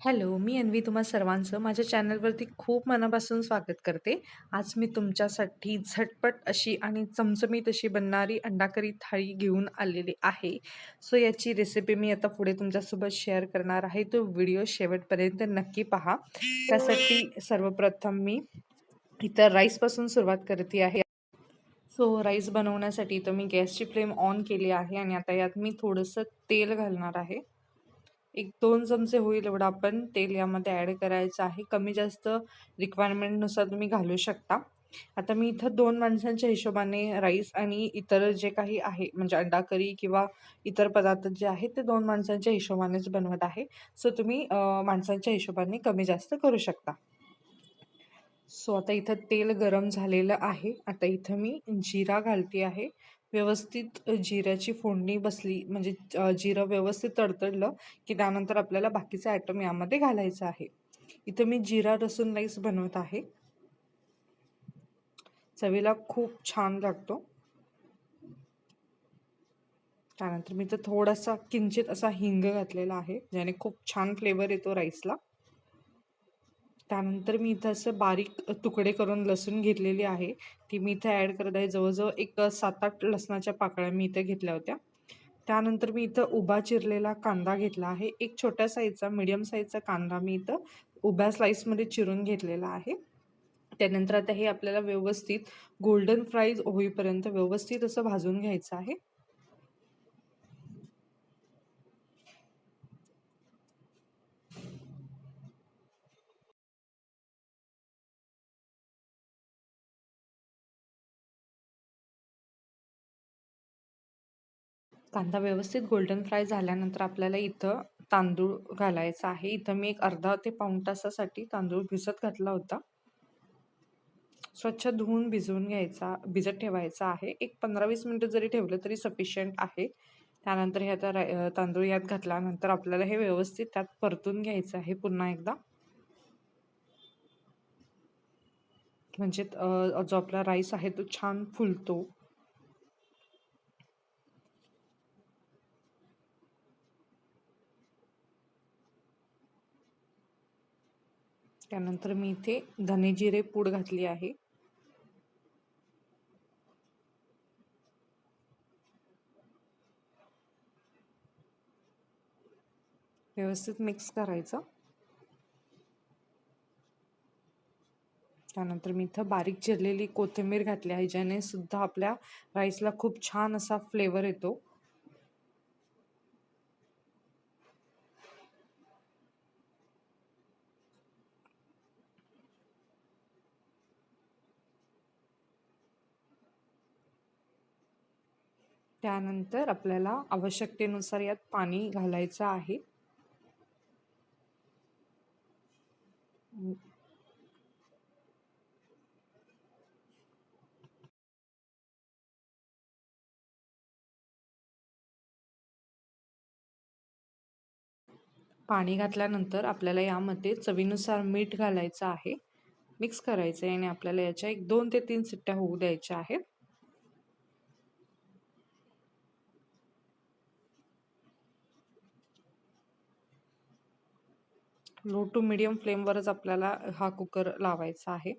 Hello, मी अन्वी तुम्हा सर्वांचं माझ्या चॅनलवरती खूप मनापासून स्वागत करते. आज मी तुमच्यासाठी झटपट अशी आणि चमचमीत अशी बनणारी अंडाकरी थाळी घेऊन आलेली आहे. सो याची रेसिपी मी आता पुढे तुमच्यासोबत शेअर करणार आहे. तो व्हिडिओ शेवटपर्यंत नक्की पहा. त्यासाठी सर्वप्रथम मी इथं राईसपासून सुरुवात करते आहे. सो राईस बनवण्यासाठी तर मी गॅसची फ्लेम ऑन केली आहे आणि आता यात मी थोडंसं तेल घालणार आहे. एक दोन चमचे होईल एवढं आपण तेल यामध्ये ॲड करायचं आहे. कमी जास्त रिक्वायरमेंटनुसार तुम्ही घालू शकता. आता मी इथं दोन माणसांच्या हिशोबाने राईस आणि इतर जे काही आहे म्हणजे अंडा करी किंवा इतर पदार्थ जे आहेत ते दोन माणसांच्या हिशोबानेच बनवत आहे. सो तुम्ही माणसांच्या हिशोबाने कमी जास्त करू शकता. सो आता इथं तेल गरम झालेलं आहे. आता इथं मी जिरा घालते आहे. व्यवस्थित जिऱ्याची फोडणी बसली म्हणजे जिरं व्यवस्थित तडतडलं की त्यानंतर आपल्याला बाकीचा आयटम यामध्ये घालायचं आहे. इथं मी जिरा लसूण राईस बनवत आहे. चवीला खूप छान लागतो. त्यानंतर मी तर थोडासा किंचित असा हिंग घातलेला आहे ज्याने खूप छान फ्लेवर येतो राईसला. त्यानंतर मी इथं असं बारीक तुकडे करून लसूण घेतलेली आहे. ती मी इथं ॲड करत आहे. जवळजवळ एक सात आठ लसणाच्या पाकळ्या मी इथं घेतल्या होत्या. त्यानंतर मी इथं उभा चिरलेला कांदा घेतला आहे. एक छोट्या साईजचा मिडियम साईजचा कांदा मी इथं उभ्या स्लाईसमध्ये चिरून घेतलेला आहे. त्यानंतर आता हे आपल्याला व्यवस्थित गोल्डन फ्राईज होईपर्यंत व्यवस्थित असं भाजून घ्यायचं आहे. कांदा व्यवस्थित गोल्डन फ्राय झाल्यानंतर आपल्याला इथं तांदूळ घालायचा आहे. इथं मी एक अर्धा ते पाऊण तासासाठी तांदूळ भिजत घातला होता. स्वच्छ धुवून भिजवून घ्यायचा भिजत ठेवायचा आहे. एक पंधरा वीस मिनटं जरी ठेवलं तरी सफिशियंट आहे. त्यानंतर हे आता तांदूळ यात घातल्यानंतर आपल्याला हे व्यवस्थित त्यात परतून घ्यायचं आहे पुन्हा एकदा. म्हणजे जो आपला राईस आहे तो छान फुलतो. त्यानंतर मी इथे धने जिरे पूड घातली आहे. व्यवस्थित मिक्स करायचं. त्यानंतर मी इथं बारीक चिरलेली कोथिंबीर घातली आहे ज्याने सुद्धा आपल्या राईसला खूप छान असा फ्लेवर येतो. त्यानंतर आपल्याला आवश्यकतेनुसार यात पाणी घालायचं आहे. पाणी घातल्यानंतर आपल्याला यामध्ये चवीनुसार मीठ घालायचं आहे. मिक्स करायचं आहे आणि आपल्याला याच्या एक दोन ते तीन सिट्ट्या होऊ द्यायच्या आहेत. लो टू मिडियम फ्लेमवरच आपल्याला हा कुकर लावायचा आहे.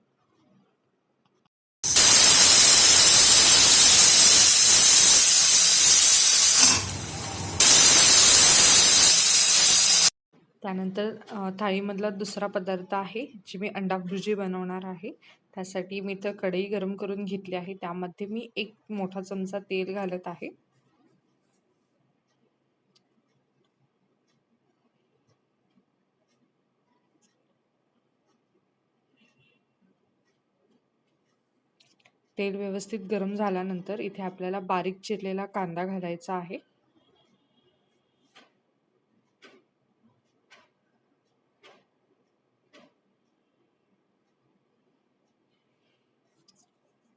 त्यानंतर थाळीमधला दुसरा पदार्थ आहे जी मी अंडा भुर्जी बनवणार आहे. त्यासाठी मी तर कढई गरम करून घेतली आहे. त्यामध्ये मी एक मोठा चमचा तेल घालत आहे. तेल व्यवस्थित गरम झाल्यानंतर इथे आपल्याला बारीक चिरलेला कांदा घालायचा आहे.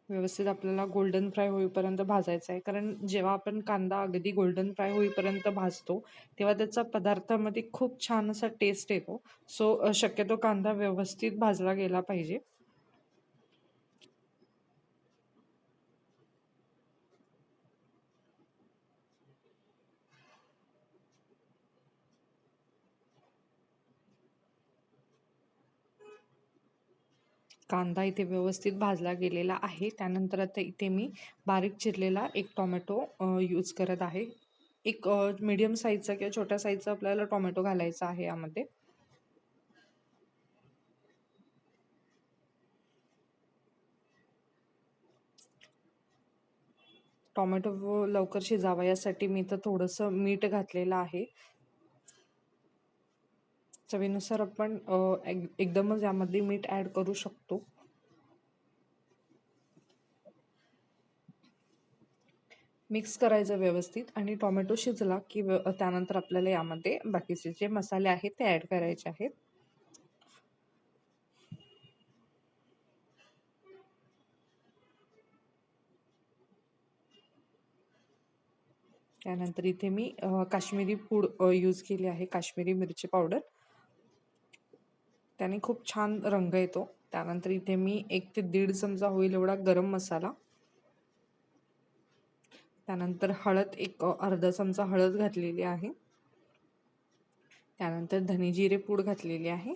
व्यवस्थित आपल्याला गोल्डन फ्राय होईपर्यंत भाजायचं आहे. कारण जेव्हा आपण कांदा अगदी गोल्डन फ्राय होईपर्यंत भाजतो तेव्हा त्याचा पदार्थामध्ये खूप छान असा टेस्ट येतो. सो शक्यतो कांदा व्यवस्थित भाजला गेला पाहिजे. कांदा इथे व्यवस्थित भाजला गेलेला आहे. त्यानंतर आता इथे मी बारीक चिरलेला एक टोमॅटो यूज करत आहे. एक मीडियम साईजचा किंवा छोट्या साईजचा आपल्याला टोमॅटो घालायचा आहे यामध्ये. टोमॅटो लवकर शिजावा यासाठी मी तर थोडंसं मीठ घातलेलं आहे. चवीनुसार आपण एकदमच यामध्ये मीठ ॲड करू शकतो. मिक्स करायचं व्यवस्थित आणि टोमॅटो शिजला की त्यानंतर आपल्याला यामध्ये बाकीचे जे मसाले आहेत ते ॲड करायचे आहेत. त्यानंतर इथे मी काश्मीरी पूड यूज केली आहे काश्मीरी मिरची पावडर. त्याने खूप छान रंग येतो. त्यानंतर इथे मी एक ते दीड चमचा होईल एवढा गरम मसाला. त्यानंतर हळद एक अर्धा चमचा हळद घातलेली आहे. त्यानंतर धनीजिरे पूड घातलेली आहे.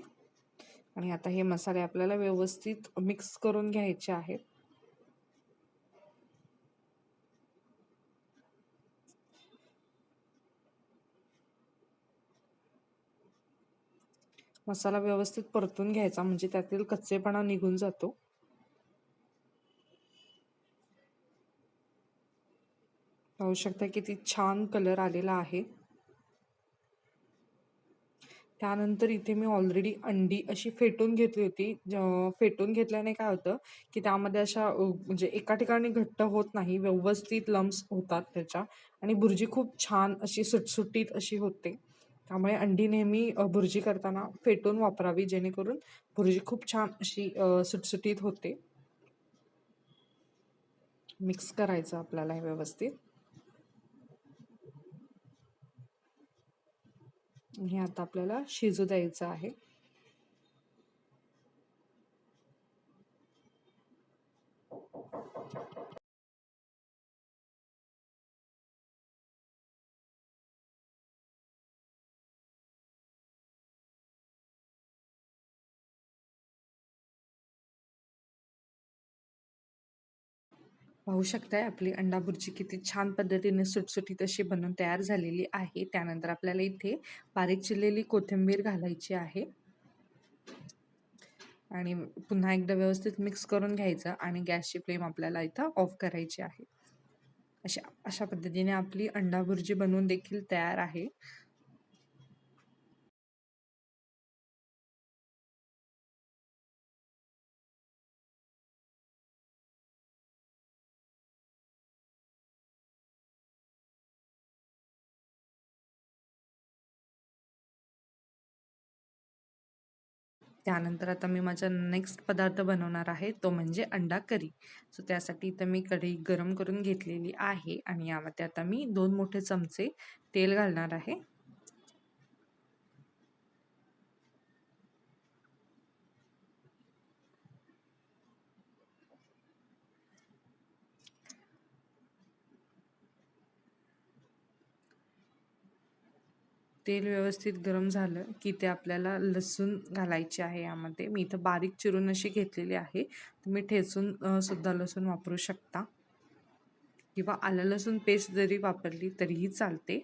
आणि आता हे मसाले आपल्याला व्यवस्थित मिक्स करून घ्यायचे आहेत. मसाला व्यवस्थित परतून घ्यायचा म्हणजे त्यातील कच्चेपणा निघून जातो. पाहू शकता किती छान कलर आलेला आहे. त्यानंतर इथे मी ऑलरेडी अंडी अशी फेटून घेतली होती. फेटून घेतल्याने काय होतं की त्यामध्ये अशा म्हणजे एका ठिकाणी घट्ट होत नाही व्यवस्थित लम्स होतात त्याच्या. आणि भुर्जी खूप छान अशी सुटसुटीत अशी होते. त्यामुळे अंडी नेहमी भुर्जी करताना फेटून वापरावी जेणेकरून भुर्जी खूप छान अशी सुटसुटीत होते. मिक्स करायचं आपल्याला हे व्यवस्थित. हे आता आपल्याला शिजू द्यायचं आहे. पाहू शकताय आपली अंडा भुर्जी किती छान पद्धतीने सुटसुटीत अशी बनवून तयार झालेली आहे. त्यानंतर आपल्याला इथे बारीक चिरलेली कोथिंबीर घालायची आहे. आणि पुन्हा एकदा व्यवस्थित मिक्स करून घ्यायचं आणि गॅसची फ्लेम आपल्याला इथं ऑफ करायची आहे. अशा अशा पद्धतीने आपली अंडा भुर्जी बनवून देखील तयार आहे. त्यानंतर आता मी माझा नेक्स्ट पदार्थ बनवणार आहे तो म्हणजे अंडा करी. सो त्यासाठी इथं मी कढई गरम करून घेतलेली आहे आणि यामध्ये आता मी दोन मोठे चमचे तेल घालणार आहे. तेल व्यवस्थित गरम झालं की ते आपल्याला लसूण घालायचे आहे यामध्ये. मी इथं बारीक चिरून अशी घेतलेली आहे. तुम्ही ठेचून सुद्धा लसूण वापरू शकता. किंवा आलं लसूण पेस्ट जरी वापरली तरीही चालते.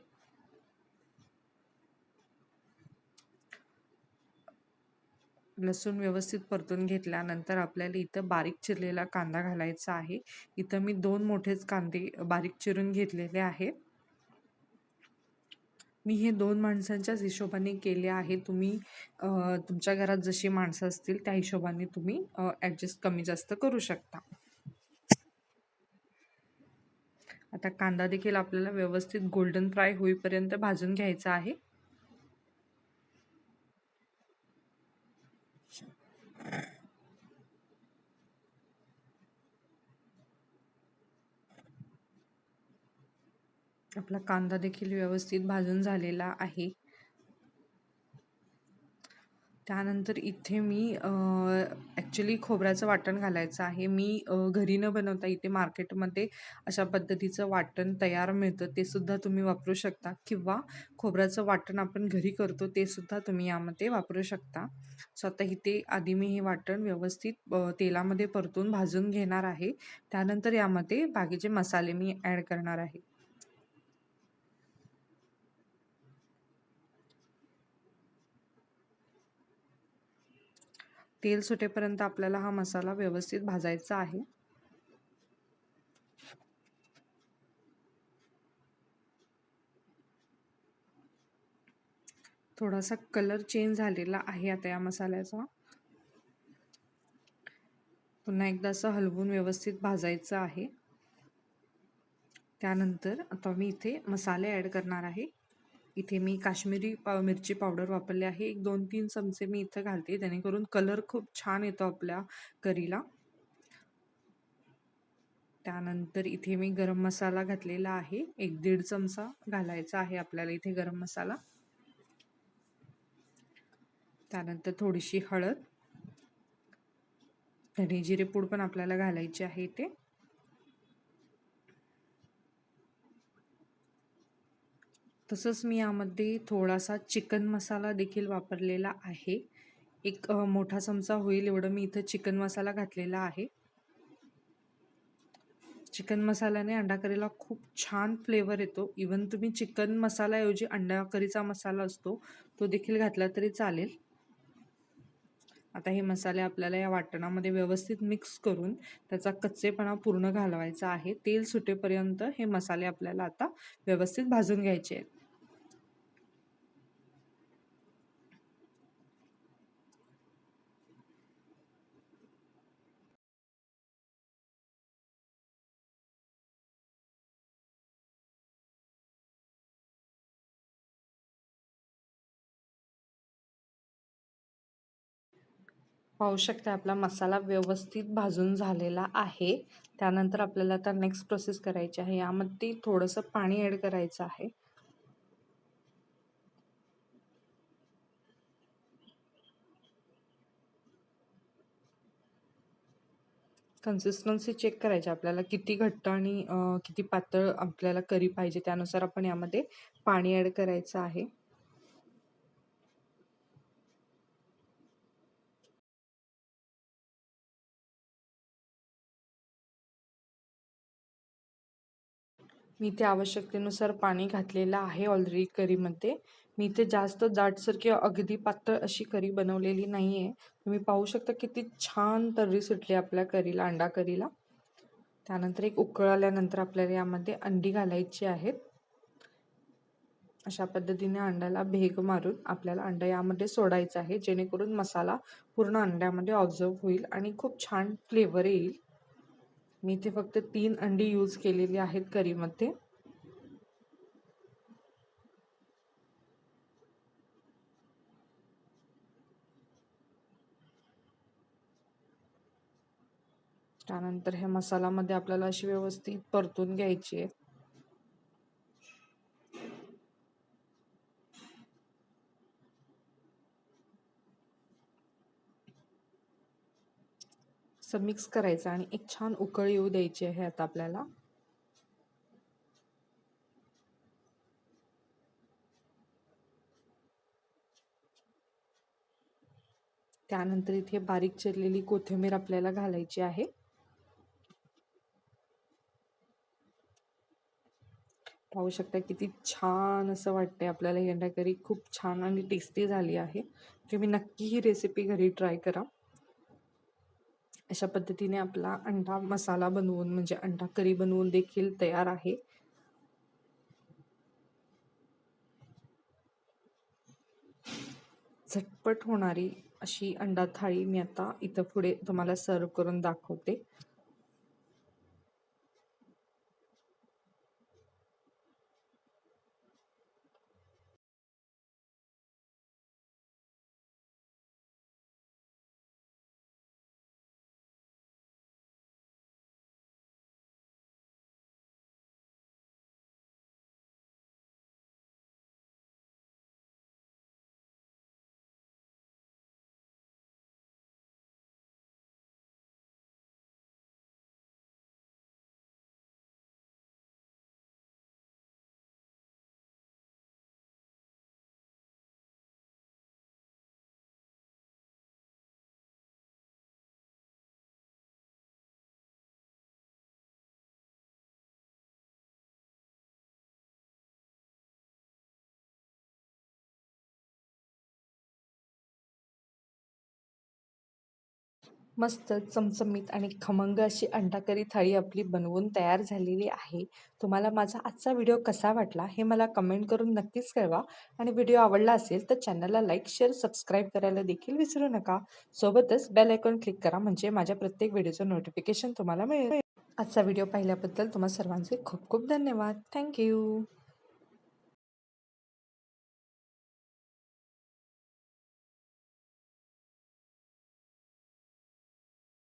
लसूण व्यवस्थित परतून घेतल्यानंतर आपल्याला इथं बारीक चिरलेला कांदा घालायचा आहे. इथं मी दोन मोठेच कांदे बारीक चिरून घेतलेले आहेत. मी हे दोन माणसांच्याच हिशोबाने केले आहे. तुम्ही तुमच्या घरात जशी माणसं असतील त्या हिशोबाने तुम्ही ॲडजस्ट कमी जास्त करू शकता. आता कांदा देखील आपल्याला व्यवस्थित गोल्डन फ्राय होईपर्यंत भाजून घ्यायचा आहे. आपला कांदा देखील व्यवस्थित भाजून झालेला आहे. त्यानंतर इथे मी ॲक्च्युली खोबऱ्याचं वाटण घालायचं आहे. मी घरी न बनवता इथे मार्केटमध्ये अशा पद्धतीचं वाटण तयार मिळतं. ते सुद्धा तुम्ही वापरू शकता. किंवा खोबऱ्याचं वाटण आपण घरी करतो ते सुद्धा तुम्ही यामध्ये वापरू शकता. सो आता इथे आधी मी हे वाटण व्यवस्थित तेलामध्ये परतून भाजून घेणार आहे. त्यानंतर यामध्ये बाकीचे मसाले मी ॲड करणार आहे. तेल सुटेपर्यंत आपल्याला हा मसाला व्यवस्थित भाजायचा आहे. थोडासा कलर चेंज झालेला आहे आता या मसाल्याचा. पुन्हा एकदा असं हलवून व्यवस्थित भाजायचं आहे. त्यानंतर आता मी इथे मसाले ॲड करणार आहे. इथे मी काश्मीरी पाव मिरची पावडर वापरली आहे. एक दोन तीन चमचे मी इथं घालते. जेणेकरून कलर खूप छान येतो आपल्या करीला. त्यानंतर इथे मी गरम मसाला घातलेला आहे. एक दीड चमचा घालायचा आहे आपल्याला इथे गरम मसाला. त्यानंतर थोडीशी हळद. धने जिरे पूड पण आपल्याला घालायची आहे इथे. तसंच मी यामध्ये थोडासा चिकन मसाला देखील वापरलेला आहे. एक मोठा चमचा होईल एवढं मी इथं चिकन मसाला घातलेला आहे. चिकन मसाल्याने अंडा करीला खूप छान फ्लेवर येतो. इवन तुम्ही चिकन मसाल्याऐवजी अंडा करीचा मसाला असतो तो देखील घातला तरी चालेल. आता हे मसाले आपल्याला या वाटणामध्ये व्यवस्थित मिक्स करून त्याचा कच्चेपणा पूर्ण घालवायचा आहे. तेल सुटेपर्यंत हे मसाले आपल्याला आता व्यवस्थित भाजून घ्यायचे आहेत. पाहू शकता आपला मसाला व्यवस्थित भाजून झालेला आहे. त्यानंतर आपल्याला आता नेक्स्ट प्रोसेस करायची आहे. यामध्ये थोडंसं पाणी ॲड करायचं आहे. कन्सिस्टन्सी चेक करायची. आपल्याला किती घट्ट आणि किती पातळ आपल्याला करी पाहिजे त्यानुसार आपण यामध्ये पाणी ॲड करायचं आहे. मी ते आवश्यकतेनुसार पाणी घातलेलं आहे ऑलरेडी करीमध्ये मी इथे जास्त दाटसर किंवा अगदी पातळ अशी करी बनवलेली नाही आहे तुम्ही पाहू शकता किती छान तर्री सुटली आपल्या करीला अंडा करीला त्यानंतर एक उकळ आल्यानंतर आपल्याला यामध्ये अंडी घालायची आहेत. अशा पद्धतीने अंड्याला भेग मारून आपल्याला अंडा यामध्ये सोडायचं आहे जेणेकरून मसाला पूर्ण अंड्यामध्ये ऑब्झर्व होईल आणि खूप छान फ्लेवर येईल. मी इथे फक्त तीन अंडी यूज केलेली आहेत करीमध्ये. त्यानंतर ह्या मसालामध्ये आपल्याला अशी व्यवस्थित परतून घ्यायची आहे. असं मिक्स करायचं आणि एक छान उकळ येऊ द्यायची आहे आता आपल्याला. त्यानंतर इथे बारीक चिरलेली कोथिंबीर आपल्याला घालायची आहे. पाहू शकता किती छान असं वाटतंय आपल्याला येंडा करी खूप छान आणि टेस्टी झाली आहे. तुम्ही नक्की ही रेसिपी घरी ट्राय करा. अशा पद्धतीने आपला अंडा मसाला बनवून म्हणजे अंडा करी बनवून देखील तयार आहे. झटपट होणारी अशी अंडा थाळी मी आता इथं पुढे तुम्हाला सर्व करून दाखवते. मस्त चमचमीत आणि खमंग अशी अंडाकरी थाळी आपली बनवून तयार झालेली आहे. तुम्हाला माझा आजचा व्हिडिओ कसा वाटला हे मला कमेंट करून नक्कीच कळवा. आणि व्हिडिओ आवडला असेल तर चॅनलला लाईक शेअर सबस्क्राईब करायला देखील विसरू नका. सोबतच बेल आयकॉन क्लिक करा म्हणजे माझ्या प्रत्येक व्हिडिओचं नोटिफिकेशन तुम्हाला मिळेल. आजचा व्हिडिओ पाहिल्याबद्दल तुम्हा सर्वांचे खूप खूप धन्यवाद. थँक्यू